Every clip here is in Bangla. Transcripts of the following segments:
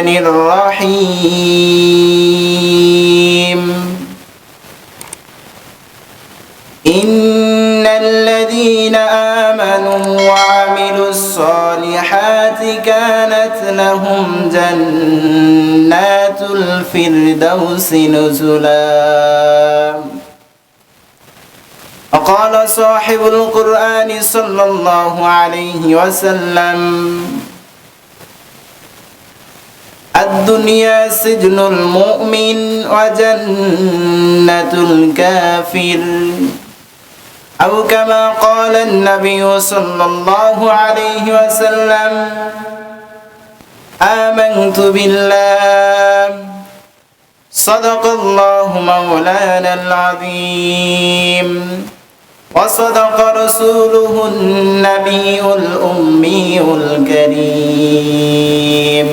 الرحمن الرحيم. إن الذين آمنوا وعملوا الصالحات كانت لهم جنات الفردوس نزلا. وقال صاحب القرآن صلى الله عليه وسلم الدنيا سجن المؤمن وجنة الكافر أو كما قال النبي صلى الله عليه وسلم آمنت بالله صدق الله مولانا العظيم وصدق رسوله النبي الأمي الكريم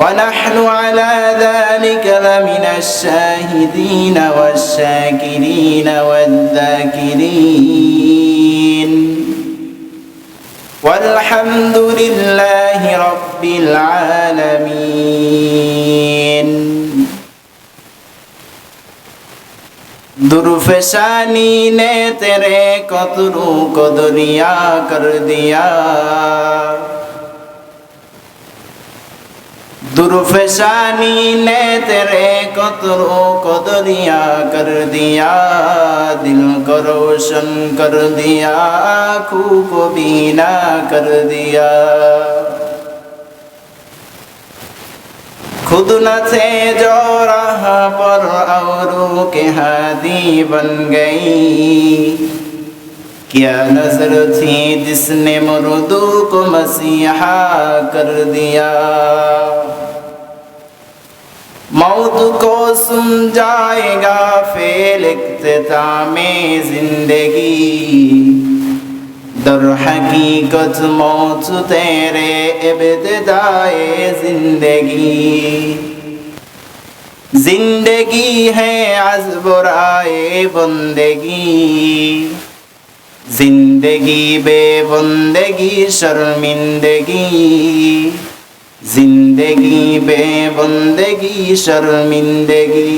ونحن على ذلك لمن الشاهدين والشاكرين والذاكرين. والحمد لله رب العالمين. درفشانی نے تیرے قطروں کو دنیا کر دیا दिया दुर्फशानी ने तेरे कतरों को दरिया कर दिया दिल को रोशन कर दिया आँखों को बीना कर दिया खुद न थे जो राह पर औरों के हादी बन गई کیا نظر تھی جس نے مردو کو مسیحا کر دیا موت کو سن جائے گا فیل اختتام زندگی در حقیقت موت تیرے ज़िंदगी ज़िंदगी है ہے عزب رائے بندگی জিন্দেগি বে বন্দেগি, শর্মিন্দেগি। জিন্দেগি বে বন্দেগি, শর্মিন্দেগি।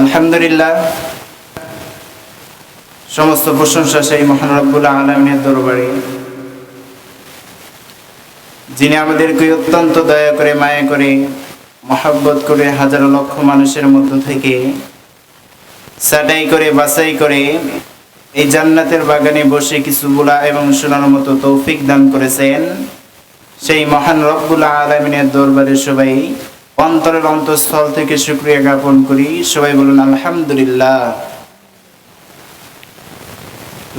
আলহামদুলিল্লাহ, সমস্ত প্রশংসা সেই মহান রব্বুল আলমিনের দরবারে। যিনি আমাদেরকে অত্যন্ত দয়া করে, মায়া করে মহাব্বত করে হাজারো লক্ষ মানুষের মধ্য থেকে সাটাই করে, বাছাই করে এই জান্নাতের বাগানে বসে কিছু বলা এবং শোনার মতো তৌফিক দান করেছেন। সেই মহান রব্বুল আলমিনের দরবারে সবাই অন্তরের অন্তঃস্থল থেকে শুক্রিয়া জ্ঞাপন করি। সবাই বলুন, আলহামদুলিল্লাহ।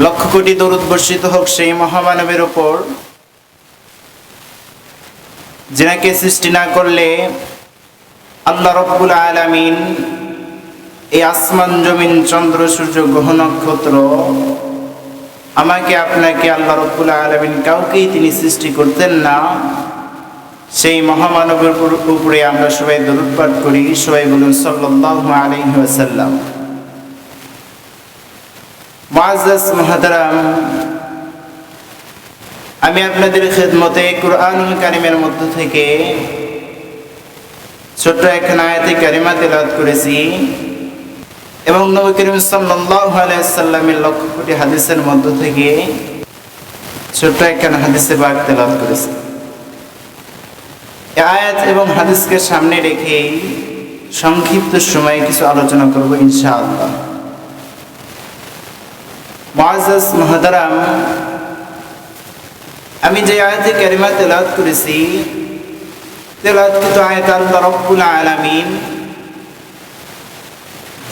লক্ষ কোটি দরুদ বর্ষিত হোক সেই মহামানবের ওপর। যেনাকে সৃষ্টি না করলে আল্লাহ রব্বুল আলামিন এই আসমান, জমিন, চন্দ্র, সূর্য, গ্রহ, নক্ষত্র আমাকে, আপনাকে আল্লাহ রব্বুল আলমিন কাউকেই তিনি সৃষ্টি করতেন না। সেই মহামানবের উপরে আমরা সবাই দরুদ করি। সবাই বলুন, সাল্লাল্লাহু আলাইহি ওয়াসাল্লাম। মুআজ্জাজ মুহতারাম, আমি আপনাদের খেদমতে কুরআনুল কারিমের মধ্য থেকে ছোট্ট একখানা আয়াতে কারিমা তেলাওয়াত করেছি। এবং নবী করিম সাল্লাল্লাহু আলাইহি সাল্লামের লক্ষ কোটি হাদিসের মধ্য থেকে ছোট্ট একখানা হাদিসে বাগ তেলাওয়াত করেছি। আয়াত এবং হাদিসকে সামনে রেখে সংক্ষিপ্ত সময়ে কিছু আলোচনা করব ইনশাআল্লাহ। মুআজ্জাজ মুহতারাম, আমি যে আয়াতে কারিমা তেলাওয়াত করেছি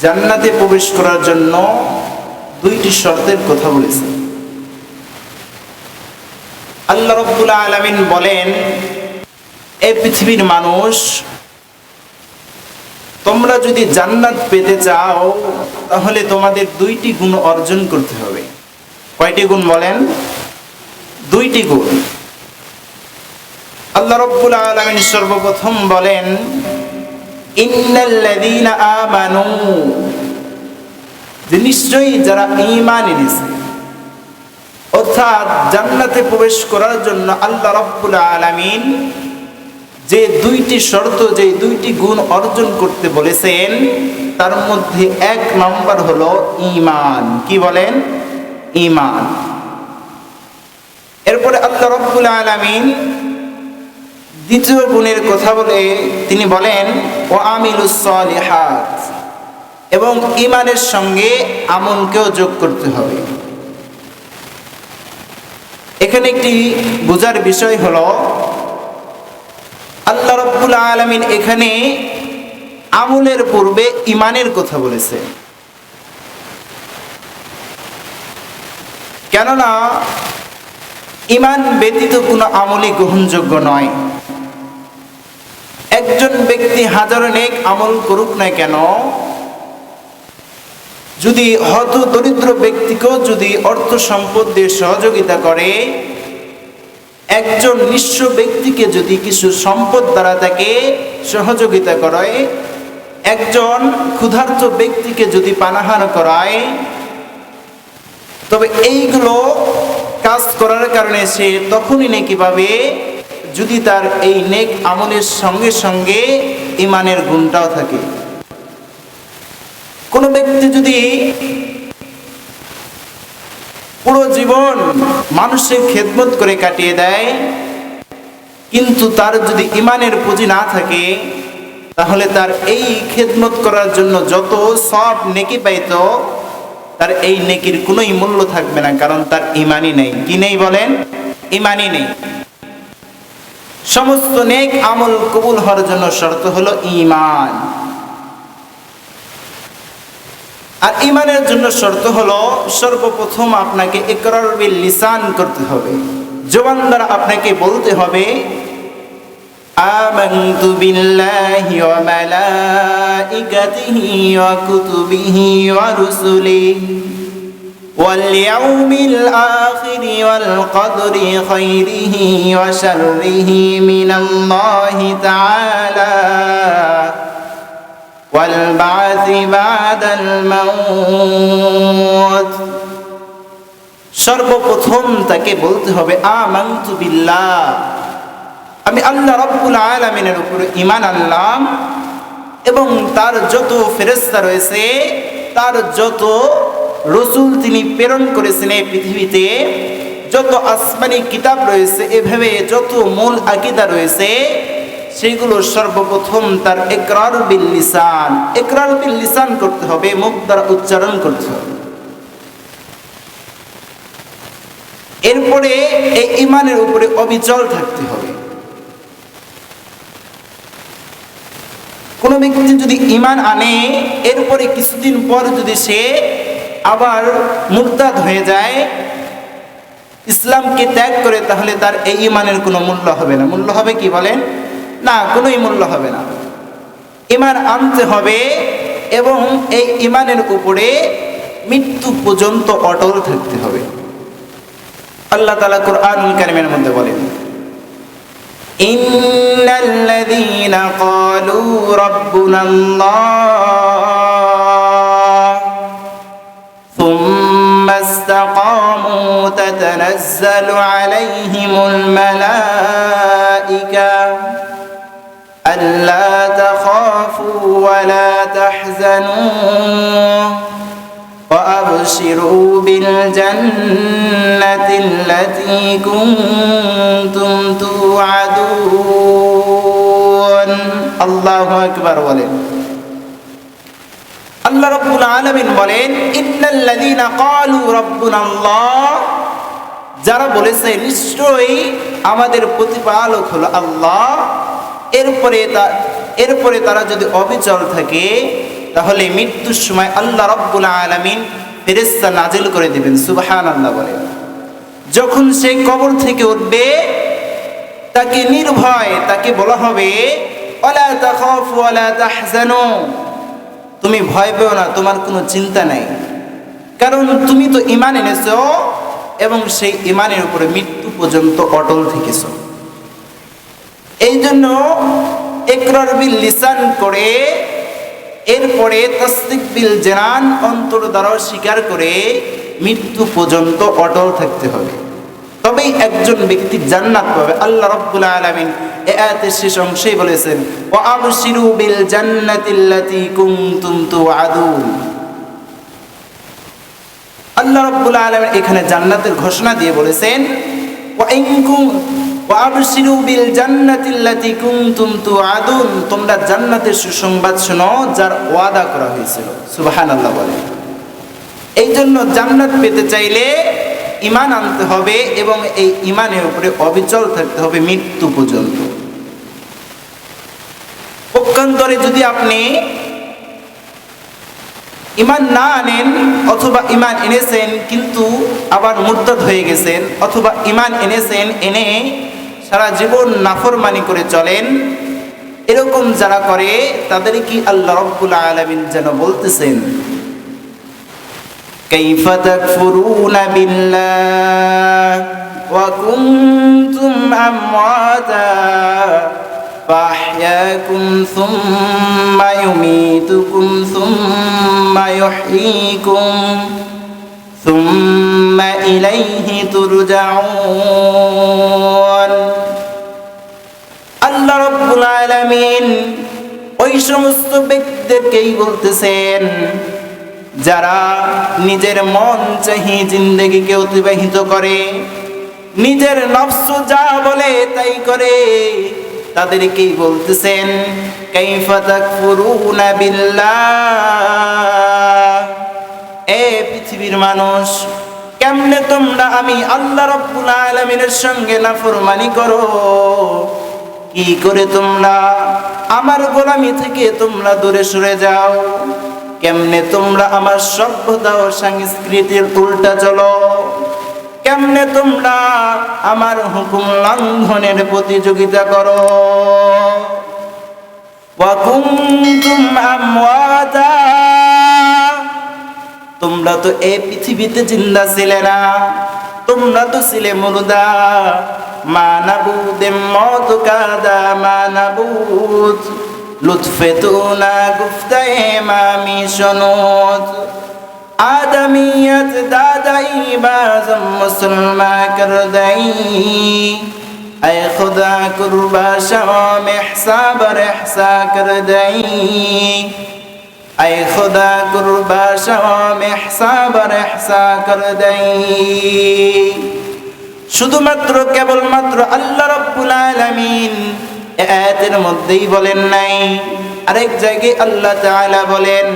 জান্নাতে প্রবেশ করার জন্য দুইটি শর্তের কথা বলেছেন। আল্লাহ রব্বুল আলামিন বলেন এই পৃথিবীর মানুষ, তোমরা যদি জান্নাত পেতে চাও, তাহলে তোমাদের দুইটি গুণ অর্জন করতে হবে। কয়টি গুণ বলেন? দুইটি গুণ। আল্লাহ রব্বুল আলামিন সর্বপ্রথম বলেন, ইন্নাল্লাযীনা আমানু নিশ্চয়ই যারা ঈমান এনেছে, অর্থাৎ জান্নাতে প্রবেশ করার জন্য আল্লাহ রাব্বুল আলামিন যে দুইটি শর্ত, যে দুইটি গুণ অর্জন করতে বলেছেন, তার মধ্যে এক নম্বর হলো ঈমান। কি বলেন? ঈমান। এরপরে আল্লাহ রাব্বুল আলামিন দ্বিতীয় গুণের কথা বলে তিনি বলেন ও আমিলুস সালিহাত এবং ইমানের সঙ্গে আমলকেও যোগ করতে হবে। এখানে একটি বোঝার বিষয় হল, আল্লাহ রব্বুল আলমিন এখানে আমলের পূর্বে ইমানের কথা বলেছে। কেননা ইমান ব্যতীত কোনো আমলই গ্রহণযোগ্য নয়। একজন ব্যক্তি হাজার নেক আমল করুক না কেন? যদি হত দরিদ্র ব্যক্তিকেও যদি অর্থ সম্পদ দিয়ে সহযোগিতা করে, একজন নিঃস্ব ব্যক্তিকে যদি কিছু সম্পদ দ্বারা তাকে সহযোগিতা করায়, একজন ক্ষুধার্ত ব্যক্তিকে যদি পানাহার করায়, তবে এইগুলো কাজ করার কারণে সে তখনই নাকি পাবে যদি তার এই নেক আমলের সঙ্গে সঙ্গে ইমানের গুণটাও থাকে। কোনো ব্যক্তি যদি পুরো জীবন মানুষের খেদমত করে কাটিয়ে দেয়, কিন্তু তার যদি ইমানের পুঁজি না থাকে, তাহলে তার এই খেদমত করার জন্য যত সব নেকি পাইত, তার এই নেকির কোনোই মূল্য থাকবে না, কারণ তার ইমানই নেই। কি নেই বলেন? ইমানই নেই। সমস্ত নেক আমল কবুল হওয়ার জন্য শর্ত হলো ইমান আর ইমানের জন্য শর্ত হলো সর্বপ্রথম আপনাকে ইকরার বিল লিসান করতে হবে জবান দ্বারা আপনাকে বলতে হবে آمنت بالله وملائكته وكتبه ورسله واليوم الآخر والقدر خيره وشره من الله تعالى والبعث بعد الموت সর্বপ্রথম তাকে বলতে হবে আমান্তু বিল্লাহ আমি আল্লাহ রব্বুল আলামিনের উপর ঈমান আনলাম এবং তার যত ফেরেশতা রয়েছে তার যত রসুল তিনি প্রেরণ করেছেন এই পৃথিবীতে, যত আসমানি কিতাব রয়েছে, এভাবে যত মূল আকিদা রয়েছে, সেগুলো সর্বপ্রথম তার একরার বিল লিসান। একরার বিল করতে হবে, মুখ দ্বারা উচ্চারণ করতে হবে। এরপরে এই ইমানের উপরে অবিচল থাকতে হবে। কোনো ব্যক্তি যদি ইমান আনে, এরপরে কিছুদিন পর যদি সে আবার মুরতাদ হয়ে যায় ইসলামকে ত্যাগ করে তাহলে তার এই ইমানের কোনো মূল্য হবে না মূল্য হবে কি বলেন না কোনোই মূল্য হবে না ইমান আনতে হবে এবং এই ইমানের উপরে মৃত্যু পর্যন্ত অটল থাকতে হবে আল্লাহ তালা কোরআন কারিমের মধ্যে বলেন إن الذين قالوا ربنا الله ثم استقاموا تتنزل عليهم الملائكة ألا تخافوا ولا تحزنوا وأبشروا بالجنة التي كنتم توعدون الله أكبر ولله আল্লাহ রব্বুল আলামিন বলেন, ইন্নাল্লাযীনা ক্বালু রাব্বুনা আল্লাহ যারা বলেছে, নিশ্চয়ই আমাদের প্রতিপালক হলো আল্লাহ এরপরে তা, এরপরে তারা যদি অবিচল থাকে, তাহলে মৃত্যুর সময় আল্লাহ রব্বুল আলামিন ফেরেশতা নাজিল করে দিবেন, সুবহানাল্লাহ বলে যখন সে কবর থেকে উঠবে, তাকে নির্ভয়, তাকে বলা হবে, ওয়ালা তাখাফু, ওয়ালা তাহজানু তুমি ভয় পেও না, তোমার কোনো চিন্তা নাই। কারণ তুমি তো ইমান এনেছ এবং সেই ইমানের উপরে মৃত্যু পর্যন্ত অটল থেকেছ। এই জন্য একরার বিল লিসান করে, এরপরে তসদিক বিল জেনান অন্তর দ্বারা স্বীকার করে মৃত্যু পর্যন্ত অটল থাকতে হবে। তবেই একজন ব্যক্তি জান্নাত পাবে। আল্লাহ রাব্বুল আলামিন এ আয়াতের শেষ অংশেই বলেছেন, ওয়া আবশিরু বিল জান্নাতিল্লাতী কুনতুম তুআদুন আল্লাহ রাব্বুল আলামিন এখানে জান্নাতের ঘোষণা দিয়ে বলেছেন, ওয়া ইন কুম ওয়া আবশিরু বিল জান্নাতিল্লাতী কুনতুম তুআদুন তোমরা জান্নাতের সুসংবাদ শোনো, যার ওয়াদা করা হয়েছিল। সুবহানাল্লাহ বলেন এই জন্য জান্নাত পেতে চাইলে ইমান আনতে হবে এবং এই ইমানের উপরে অবিচল থাকতে হবে মৃত্যু পর্যন্ত। পক্ষান্তরে যদি আপনি ইমান না আনেন অথবা ইমান এনেছেন কিন্তু আবার মুরতাদ হয়ে গেছেন অথবা ইমান এনেছেন এনে সারা জীবন নাফরমানি করে চলেন এরকম যারা করে তাদের কি আল্লাহ রব্বুল আলামিন যেন বলতেছেন كيف تكفرون بالله وكنتم أمواتا فأحياكم ثم يميتكم ثم يحييكم ثم إليه ترجعون আল্লাহ রব্বুল আলামিন ওই সমস্ত ব্যক্তিদেরকেই বলতেছেন যারা নিজের মন চাহি জিন্দগিকে অতিবাহিত করে নিজের নফস যা বলে তাই করে তাদেরকেই বলতেছেন এ পৃথিবীর মানুষ, কেমনে তোমরা আমি আল্লাহ রাব্বুল আলামিনের সঙ্গে নাফরমানি করো? কি করে তোমরা আমার গোলামি থেকে তোমরা দূরে সরে যাও? কেমনে তোমরা আমার সভ্যতা ও সংস্কৃতির উল্টা চলো? কেমনে তোমরা আমার হুকুম লঙ্ঘনের প্রতিযোগিতা করো? তোমরা তো এই পৃথিবীতে জিন্দা ছিলে না। তোমরা তো ছিলে মুর্দা। মানাবুদে মত কাদা মানাবুদ লুৎফে না গুফতায় মামি শোনত আদমিয়ত দাদাই বাজম মুসলমা কর দাই আয় খুদা কুরবা শাম ইহসাব রহসা কর দাই আয় খুদা কুরবা শাম ইহসাব রহসা কর দাই শুধুমাত্র, কেবলমাত্র আল্লাহ রব্বুল আলামিন এ আয়াতের মধ্যেই বলেন নাই। আরেক জায়গায় আল্লাহ তাআলা বলেন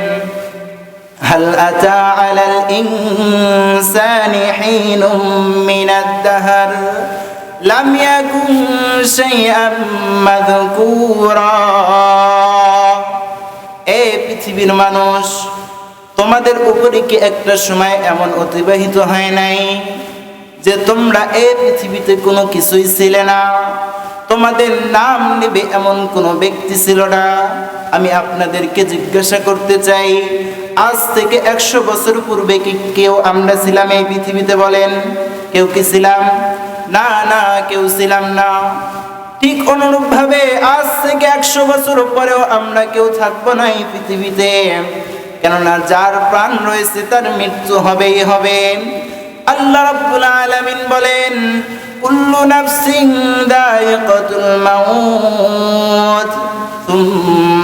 هل أتى على الإنسان حين من الدهر لم يكن شيئا مذكورا এ পৃথিবীর মানুষ তোমাদের উপরে কি একটা সময় এমন অতিবাহিত হয় নাই যে তোমরা এ পৃথিবীতে কোনো কিছুই ছিলে না তোমাদের নাম নেবে এমন কোনো ব্যক্তি ছিল না আমি আপনাদেরকে জিজ্ঞাসা করতে চাই আজ থেকে একশো বছর পূর্বে কি কেউ আমরা ছিলাম এই পৃথিবীতে বলেন? কেউ কি ছিলাম? না না, কেউ ছিলাম না। ঠিক অনুরূপ ভাবে আজ থেকে একশো বছর পরেও আমরা কেউ থাকব না এই পৃথিবীতে। কেননা যার প্রাণ রয়েছে তার মৃত্যু হবেই হবে। আল্লাহ রাব্বুল আলামিন বলেন, কুল্লু নাফসিন দায়িকাতুল মাউত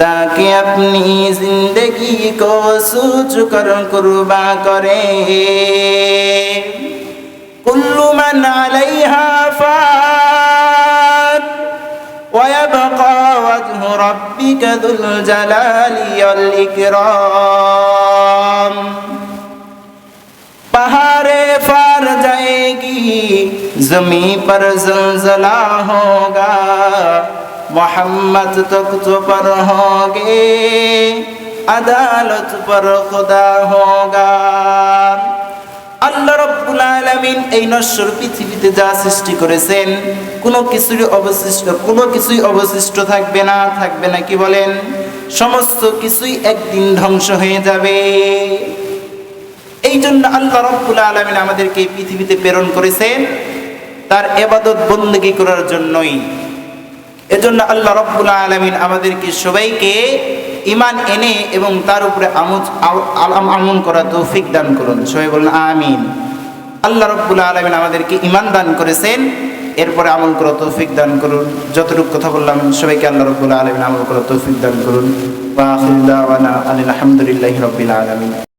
তাকে আপনি জিন্দগি কো সুচকর কুরবা করে কুল্লু মান আলাইহা ফান ويبقى وجه ربك ذو الجلال والإكرام پہاڑے فار جائے گی زمین پر زلزلہ ہوگا मोहम्मद तख्त पर होंगे अदालत पर खुदा होगा আল্লাহ রব্বুল আলামিন এই নশ্বর পৃথিবীতে যা সৃষ্টি করেছেন কোনো কিছুরই অবশিষ্ট কোনো কিছুই অবশিষ্ট থাকবে না থাকবে না কি বলেন সমস্ত কিছুই একদিন ধ্বংস হয়ে যাবে এই জন্য আল্লাহ রব্বুল আলামিন আমাদেরকে এই পৃথিবীতে প্রেরণ করেছেন তার এবাদত বন্দেগী করার জন্যই এজন্য আল্লাহ রব্বুল আলমিন আমাদেরকে সবাইকে ইমান এনে এবং তার উপরে আমজ আমন করা তৌফিক দান করুন। সবাই বলুন, আমিন। আল্লাহ রব্বুল আলমিন আমাদেরকে ইমান দান করেছেন, এরপরে আমল করা তৌফিক দান করুন। যতটুকু কথা বললাম, সবাইকে আল্লাহ রব্বুল আলমিন আমল করা তৌফিক দান করুন। আনিল আলহামদুলিল্লাহি আলামিন।